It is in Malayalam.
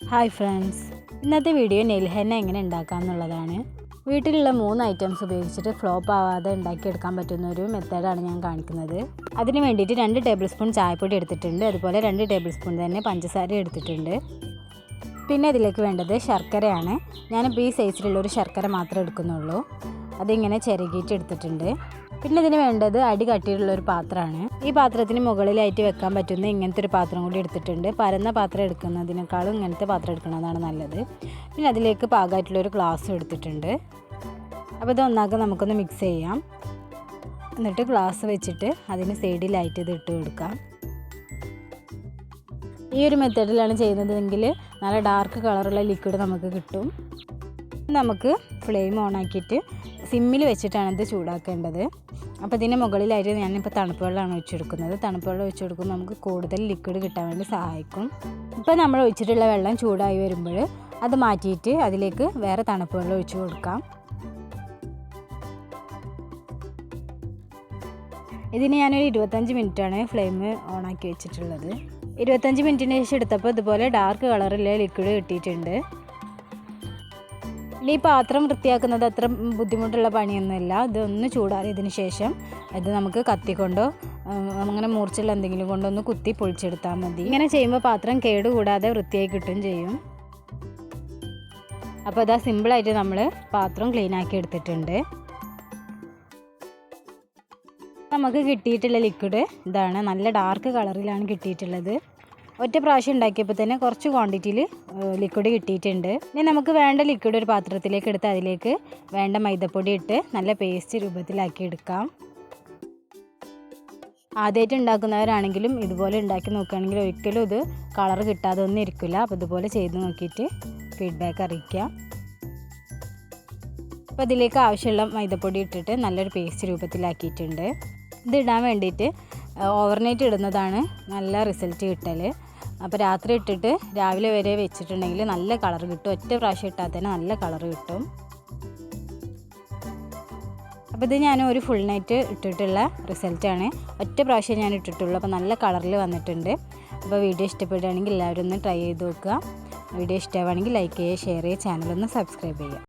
Hi friends. ഇന്നത്തെ വീഡിയോ നെൽഹെന്ന എങ്ങനെ ഉണ്ടാക്കാം എന്നുള്ളതാണ്. വീട്ടിലുള്ള മൂന്ന് ഐറ്റംസ് ഉപയോഗിച്ചിട്ട് ഫ്ലോപ്പ് ആവാതെ ഉണ്ടാക്കിയെടുക്കാൻ പറ്റുന്ന ഒരു മെത്തേഡാണ് ഞാൻ കാണിക്കുന്നത്. അതിന് വേണ്ടിയിട്ട് രണ്ട് ടേബിൾ സ്പൂൺ ചായപ്പൊടി എടുത്തിട്ടുണ്ട്. അതുപോലെ രണ്ട് ടേബിൾ സ്പൂൺ തന്നെ പഞ്ചസാര എടുത്തിട്ടുണ്ട്. പിന്നെ ഇതിലേക്ക് വേണ്ടത് ശർക്കരയാണ്. ഞാനിപ്പോൾ ഈ സൈസിലുള്ള ഒരു ശർക്കര മാത്രമേ എടുക്കുന്നുള്ളൂ. അതിങ്ങനെ ചിരകിയിട്ട് എടുത്തിട്ടുണ്ട്. പിന്നെ ഇതിന് വേണ്ടത് അടി കട്ടിയിട്ടുള്ള ഒരു പാത്രമാണ്. ഈ പാത്രത്തിന് മുകളിലായിട്ട് വെക്കാൻ പറ്റുന്ന ഇങ്ങനത്തെ ഒരു പാത്രം കൂടി എടുത്തിട്ടുണ്ട്. പരന്ന പാത്രം എടുക്കുന്നതിനേക്കാളും ഇങ്ങനത്തെ പാത്രം എടുക്കുന്നതാണ് നല്ലത്. പിന്നെ അതിലേക്ക് പാകമായിട്ടുള്ളൊരു ഗ്ലാസ് എടുത്തിട്ടുണ്ട്. അപ്പോൾ ഇത് ഒന്നാക്കി നമുക്കൊന്ന് മിക്സ് ചെയ്യാം. എന്നിട്ട് ഗ്ലാസ് വെച്ചിട്ട് അതിന് സൈഡിലായിട്ട് ഇത് ഇട്ട് കൊടുക്കാം. ഈ ഒരു മെത്തേഡിലാണ് ചെയ്യുന്നതെങ്കിൽ നല്ല ഡാർക്ക് കളറുള്ള ലിക്വിഡ് നമുക്ക് കിട്ടും. നമുക്ക് ഫ്ലെയിം ഓൺ ആക്കിയിട്ട് സിമ്മിൽ വെച്ചിട്ടാണ് ഇത് ചൂടാക്കേണ്ടത്. അപ്പോൾ ഇതിന്റെ മുകളിലായിട്ട് ഞാനിപ്പോൾ തണുപ്പ് വെള്ളമാണ് ഒഴിച്ചെടുക്കുന്നത്. തണുപ്പ് വെള്ളം ഒഴിച്ചു കൊടുക്കുമ്പോൾ നമുക്ക് കൂടുതൽ ലിക്വിഡ് കിട്ടാൻ വേണ്ടി സഹായിക്കും. ഇപ്പോൾ നമ്മൾ ഒഴിച്ചിട്ടുള്ള വെള്ളം ചൂടായി വരുമ്പോൾ അത് മാറ്റിയിട്ട് അതിലേക്ക് വേറെ തണുപ്പ് വെള്ളം ഒഴിച്ചു കൊടുക്കാം. ഇതിന് ഞാനൊരു ഇരുപത്തഞ്ച് മിനിറ്റാണ് ഫ്ലെയിം ഓണാക്കി വെച്ചിട്ടുള്ളത്. ഇരുപത്തഞ്ച് മിനിറ്റിന് ശേഷം എടുത്തപ്പോൾ ഇതുപോലെ ഡാർക്ക് കളറിലെ ലിക്വിഡ് കിട്ടിയിട്ടുണ്ട്. ഈ പാത്രം വൃത്തിയാക്കുന്നത് അത്ര ബുദ്ധിമുട്ടുള്ള പണിയൊന്നുമില്ല. ഇതൊന്ന് ചൂടാറിയതിന് ശേഷം ഇത് നമുക്ക് കത്തിക്കൊണ്ടോ അങ്ങനെ മൂർച്ചുള്ള എന്തെങ്കിലും കൊണ്ടൊന്ന് കുത്തി പൊളിച്ചെടുത്താൽ മതി. ഇങ്ങനെ ചെയ്യുമ്പോൾ പാത്രം കേടുകൂടാതെ വൃത്തിയായി കിട്ടുകയും ചെയ്യും. അപ്പോൾ ഇതാ സിമ്പിളായിട്ട് നമ്മൾ പാത്രം ക്ലീൻ ആക്കി എടുത്തിട്ടുണ്ട്. നമുക്ക് കിട്ടിയിട്ടുള്ള ലിക്വിഡ് ഇതാണ്. നല്ല ഡാർക്ക് കളറിലാണ് കിട്ടിയിട്ടുള്ളത്. ഒറ്റ പ്രാവശ്യം ഉണ്ടാക്കിയപ്പോൾ തന്നെ കുറച്ച് ക്വാണ്ടിറ്റിയിൽ ലിക്വിഡ് കിട്ടിയിട്ടുണ്ട്. ഇനി നമുക്ക് വേണ്ട ലിക്വിഡ് ഒരു പാത്രത്തിലേക്ക് എടുത്ത് അതിലേക്ക് വേണ്ട മൈദപ്പൊടി ഇട്ട് നല്ല പേസ്റ്റ് രൂപത്തിലാക്കി എടുക്കാം. ആദ്യമായിട്ട് ഉണ്ടാക്കുന്നവരാണെങ്കിലും ഇതുപോലെ ഉണ്ടാക്കി നോക്കുകയാണെങ്കിൽ ഒരിക്കലും ഇത് കളർ കിട്ടാതെ ഒന്നും ഇരിക്കില്ല. അപ്പോൾ ഇതുപോലെ ചെയ്ത് നോക്കിയിട്ട് ഫീഡ്ബാക്ക് അറിയിക്കാം അപ്പോൾ ഇതിലേക്ക് ആവശ്യമുള്ള മൈദപ്പൊടി ഇട്ടിട്ട് നല്ലൊരു പേസ്റ്റ് രൂപത്തിലാക്കിയിട്ടുണ്ട്. ഇത് ഇടാൻ വേണ്ടിയിട്ട് ഓവർനൈറ്റ് ഇടുന്നതാണ് നല്ല റിസൾട്ട് കിട്ടൽ അപ്പോൾ രാത്രി ഇട്ടിട്ട് രാവിലെ വരെ വെച്ചിട്ടുണ്ടെങ്കിൽ നല്ല കളർ കിട്ടും. ഒറ്റ പ്രാവശ്യം ഇട്ടാൽ തന്നെ നല്ല കളർ കിട്ടും. അപ്പോൾ ഇത് ഞാൻ ഒരു ഫുൾ നൈറ്റ് ഇട്ടിട്ടുള്ള റിസൾട്ടാണ് ഒറ്റ പ്രാവശ്യം ഞാൻ ഇട്ടിട്ടുള്ളൂ. അപ്പോൾ നല്ല കളറിൽ വന്നിട്ടുണ്ട്. അപ്പോൾ വീഡിയോ ഇഷ്ടപ്പെടുകയാണെങ്കിൽ എല്ലാവരും ഒന്ന് ട്രൈ ചെയ്ത് നോക്കുക. വീഡിയോ ഇഷ്ടമാണെങ്കിൽ ലൈക്ക് ചെയ്യുക ഷെയർ ചെയ്യുക ചാനലൊന്ന് സബ്സ്ക്രൈബ് ചെയ്യുക.